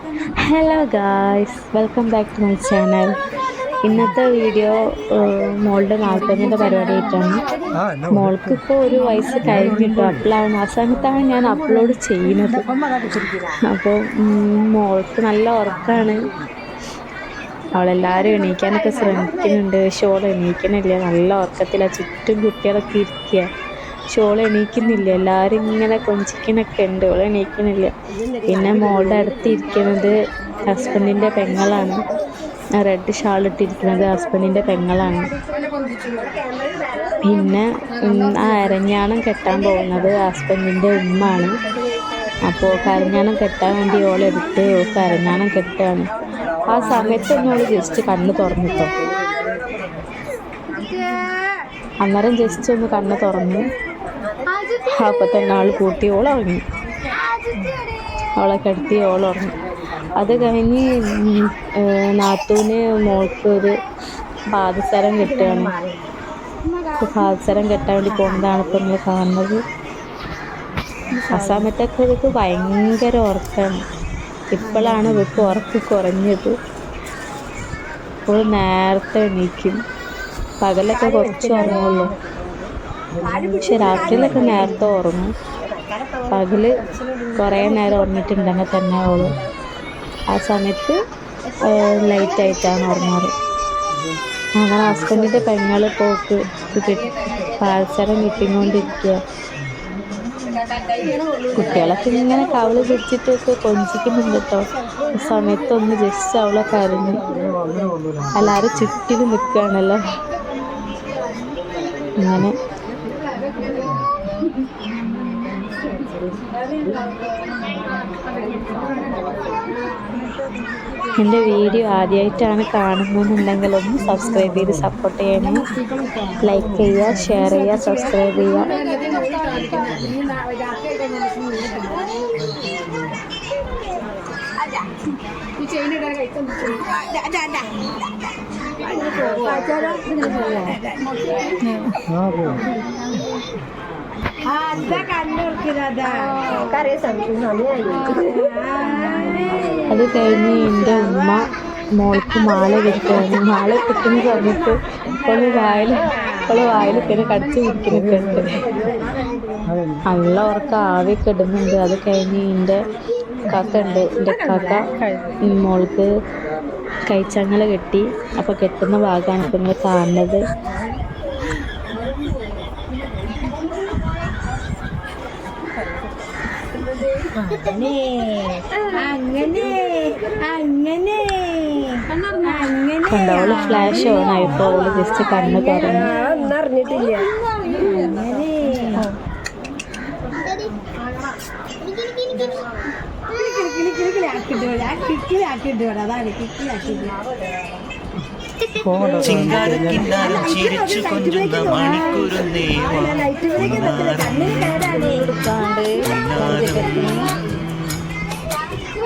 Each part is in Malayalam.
Hello guys welcome back to my channel ഇന്നത്തെ വീഡിയോ മോളുടെ നാൽപ്പതിന്റെ പരിപാടി ആയിട്ടാണ് മോൾക്ക് ഇപ്പോൾ ഒരു വയസ്സ് കഴിഞ്ഞിട്ട് അപ്പോഴാണ് ആ സമയത്താണ് ഞാൻ അപ്ലോഡ് ചെയ്യുന്നത്. അപ്പോൾ മോൾക്ക് നല്ല ഉറക്കമാണ് അവളെല്ലാവരും എണീക്കാനൊക്കെ ശ്രമിക്കുന്നുണ്ട്. പക്ഷെ അവൾ എണീക്കണില്ല നല്ല ഉറക്കത്തിലാണ് ചുറ്റും കുട്ടികളൊക്കെ ഇരിക്കുക പക്ഷെ ഓൾ എണീക്കുന്നില്ല. എല്ലാവരും ഇങ്ങനെ കൊഞ്ചിക്കണൊക്കെ ഉണ്ട്. ഓൾ എണീക്കണില്ല. പിന്നെ മോളുടെ അടുത്ത് ഇരിക്കുന്നത് ഹസ്ബൻഡിന്റെ പെങ്ങളാണ് റെഡ് ഷാൾ ഇട്ടിരിക്കുന്നത് ഹസ്ബൻഡിന്റെ പെങ്ങളാണ്. പിന്നെ ആ അരഞ്ഞാണം കെട്ടാൻ പോകുന്നത് ഹസ്ബൻഡിന്റെ ഉമ്മാണ്. അപ്പോൾ കരഞ്ഞാണം കെട്ടാൻ വേണ്ടി ഓൾ എടുത്ത് അരഞ്ഞാണം കെട്ടുകയാണ്. ആ സമയത്തൊന്നും ഓൾ ജസ്റ്റ് കണ്ണ് തുറന്നിട്ടോ. അന്നേരം ജസ്റ്റ് ഒന്ന് കണ്ണ് തുറന്നു. അപ്പോൾ തന്നെ ആൾ കൂട്ടി ഓളിറങ്ങി. അവളെ കിടത്തി ഓളിറങ്ങി. അത് കഴിഞ്ഞ് നാത്തൂന് മോൾക്ക് ഒരു പാദസരം കെട്ടുകയാണ്. പാദസരം കെട്ടാൻ വേണ്ടി പോകുന്നതാണ് ഇപ്പോൾ നിങ്ങൾ കാണുന്നത്. ആ സമയത്തൊക്കെ ഇവർക്ക് ഭയങ്കര ഉറക്കമാണ് ഇപ്പോഴാണ് ഇവർക്ക് ഉറക്ക് കുറഞ്ഞത്. ഇപ്പോൾ നേരത്തെ എണീക്കും. പകലൊക്കെ കുറച്ച് ഉറങ്ങുള്ളൂ. പക്ഷെ രാത്രിയിലൊക്കെ നേരത്തെ ഉറങ്ങും. പകൽ കുറേ നേരം ഉറങ്ങിയിട്ടുണ്ടെങ്കിൽ തന്നെ ഉള്ളൂ. ആ സമയത്ത് ലൈറ്റായിട്ടാണ് ഉറങ്ങാറ്. അങ്ങനെ ഹസ്ബൻഡിന്റെ പെങ്ങൾ പോക്ക് പാൽസരം കിട്ടിക്കൊണ്ടിരിക്കുക കുട്ടികളൊക്കെ ഇങ്ങനെ കവൾ പിടിച്ചിട്ടൊക്കെ കൊഞ്ചിക്കുന്നുണ്ട് കേട്ടോ സമയത്തൊന്ന് ജസ്റ്റ് അവളെ കരഞ്ഞു. എല്ലാവരും ചുറ്റിലും നിൽക്കുകയാണല്ലോ. അങ്ങനെ എന്റെ വീഡിയോ ആദ്യമായിട്ടാണ് കാണുന്നതെന്നുണ്ടെങ്കിൽ ഒന്ന് സബ്സ്ക്രൈബ് ചെയ്ത് സപ്പോർട്ട് ചെയ്യണേ. ലൈക്ക് ചെയ്യുക ഷെയർ ചെയ്യുക സബ്സ്ക്രൈബ് ചെയ്യുക. അത് കഴിഞ്ഞ് എന്റെ ഉമ്മ മോൾക്ക് മാല കിട്ടുന്നു മാല കിട്ടുന്ന സമയത്ത് അവൾ വായിൽ അവൾ വായിൽ പിന്നെ കടിച്ച് കുടിക്കുന്നുണ്ട് ഉണ്ട് അവർക്ക് ആവി ആവിയൊക്കെ ഇടുന്നുണ്ട് അത് കഴിഞ്ഞ് എന്റെ കാക്ക ഉണ്ട് എന്റെ കാക്ക മോൾക്ക് കൈച്ചങ്ങല കെട്ടി. അപ്പോൾ കെട്ടുന്ന ഭാഗമാണ് ഇപ്പം നിങ്ങൾ കാണുന്നത് അങ്ങനെ അങ്ങനെ അങ്ങനെ. അങ്ങനെ കണ്ടോ അവൾ ഫ്ലാഷ് ഓൺ ആയപ്പോൾ അവൾ ജസ്റ്റ് കണ്ണ് തുറന്നു. അറിഞ്ഞിട്ടില്ല. ചിരിച്ചു കൊഞ്ചുന്ന മണിക്കുരുന്നേ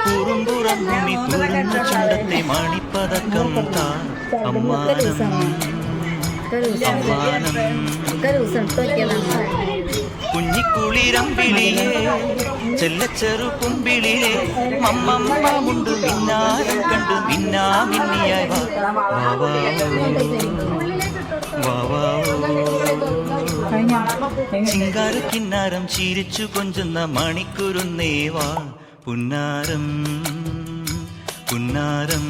കുറുമ്പുറങ്ങുമി തുറന്ന ചുണ്ടത്തെ മണിപ്പതക്കം താ അമ്മാനം കുഞ്ഞിക്കുളിരമ്പിളിയെ മിന്നാരം കണ്ടു മിന്നാ മിന്നിയായി ചിങ്കാര കിന്നാരം ചിരിച്ചു കൊഞ്ചുന്ന മണിക്കുരുന്നേവാ പുന്നാരം പുന്നാരം